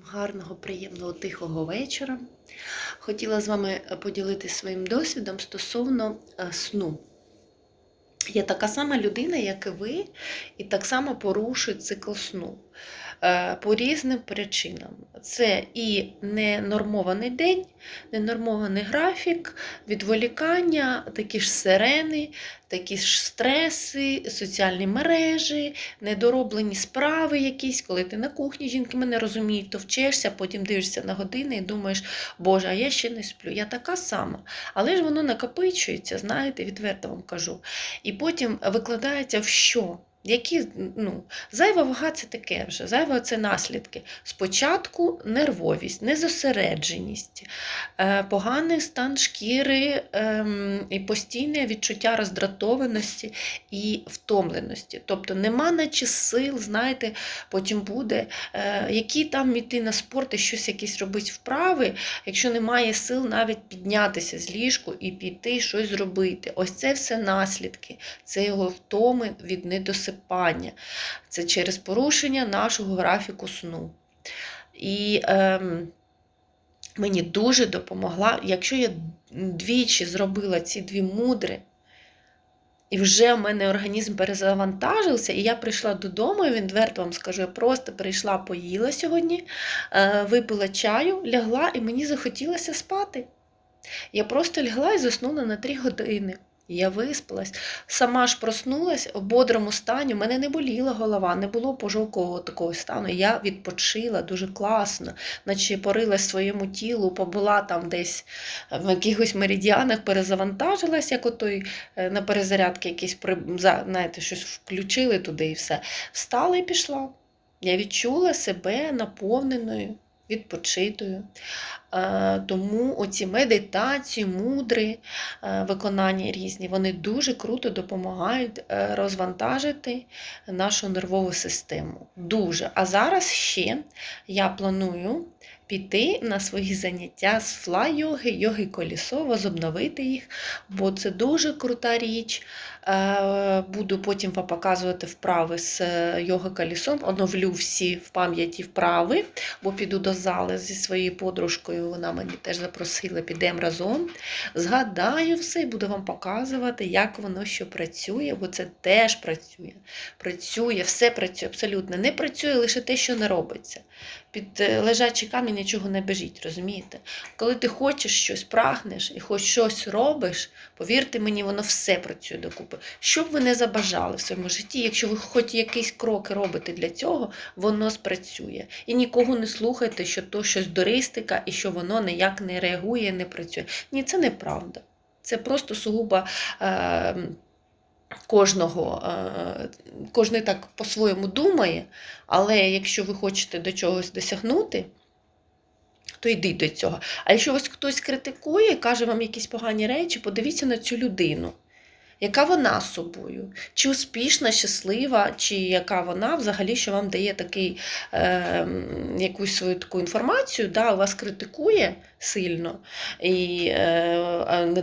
Гарного, приємного, тихого вечора. Хотіла з вами поділитися своїм досвідом стосовно е, сну. Я така сама людина, як і ви, і так само порушую цикл сну е, по різним причинам. Це і ненормований день, ненормований графік, відволікання, такі ж сирени, такі ж стреси, соціальні мережі, недороблені справи якісь, коли ти на кухні, жінки мене розуміють, то вчишся, потім дивишся на години і думаєш, Боже, а я ще не сплю. Я така сама. Але ж воно накопичується, знаєте, відверто вам кажу. І потім викладається в що? Які, ну, Зайва вага це таке вже, зайва це наслідки. Спочатку нервовість, незосередженість, е, поганий стан шкіри ем, і постійне відчуття роздратованості і втомленості. Тобто нема наче сил, знаєте, потім буде, е, які там іти на спорт і щось якісь робити вправи, якщо немає сил навіть піднятися з ліжку і піти щось зробити. Ось це все наслідки, це його втоми від недосипання. Це через порушення нашого графіку сну. І ем, мені дуже допомогла, якщо я двічі зробила ці дві мудри, і вже в мене організм перезавантажився, і я прийшла додому, і він відверто вам скажу, я просто прийшла, поїла сьогодні, е, випила чаю, лягла, і мені захотілося спати. Я просто лягла і заснула на 3 години. Я виспалась, сама ж проснулась в бодрому стані. У мене не боліла голова, не було пожовкового такого стану. Я відпочила дуже класно, наче порилась своєму тілу, побула там десь в якихось меридіанах, перезавантажилась, як отой е, на перезарядки якісь знаєте, щось включили туди і все. Встала і пішла. Я відчула себе наповненою відпочитою. Тому оці медитації, мудри, виконання різні, вони дуже круто допомагають е, розвантажити нашу нервову систему. Дуже. А зараз ще я планую піти на свої заняття з флай-йоги, йоги колісо, возобновити їх, бо це дуже крута річ. Е, буду потім вам показувати вправи з е, йога колісом, оновлю всі в пам'яті вправи, бо піду до зали зі своєю подружкою, вона мені теж запросила, підемо разом. Згадаю все і буду вам показувати, як воно що працює, бо це теж працює. Працює, все працює абсолютно. Не працює лише те, що не робиться. Під е, лежачий камінь нічого не біжить, розумієте? Коли ти хочеш щось, прагнеш і хоч щось робиш, повірте мені, воно все працює докупи. Що б ви не забажали в своєму житті, якщо ви хоч якісь кроки робите для цього, воно спрацює. І нікого не слухайте, що то щось дористика і що воно ніяк не реагує, не працює. Ні, це неправда. Це просто сугубо. Е Кожного, е, Кожний так по-своєму думає, але якщо ви хочете до чогось досягнути, то йдіть до цього. А якщо вас хтось критикує, каже вам якісь погані речі, подивіться на цю людину. Яка вона собою? Чи успішна, щаслива, чи яка вона взагалі, що вам дає такий, е, якусь свою таку інформацію, да, вас критикує сильно, і е, не дай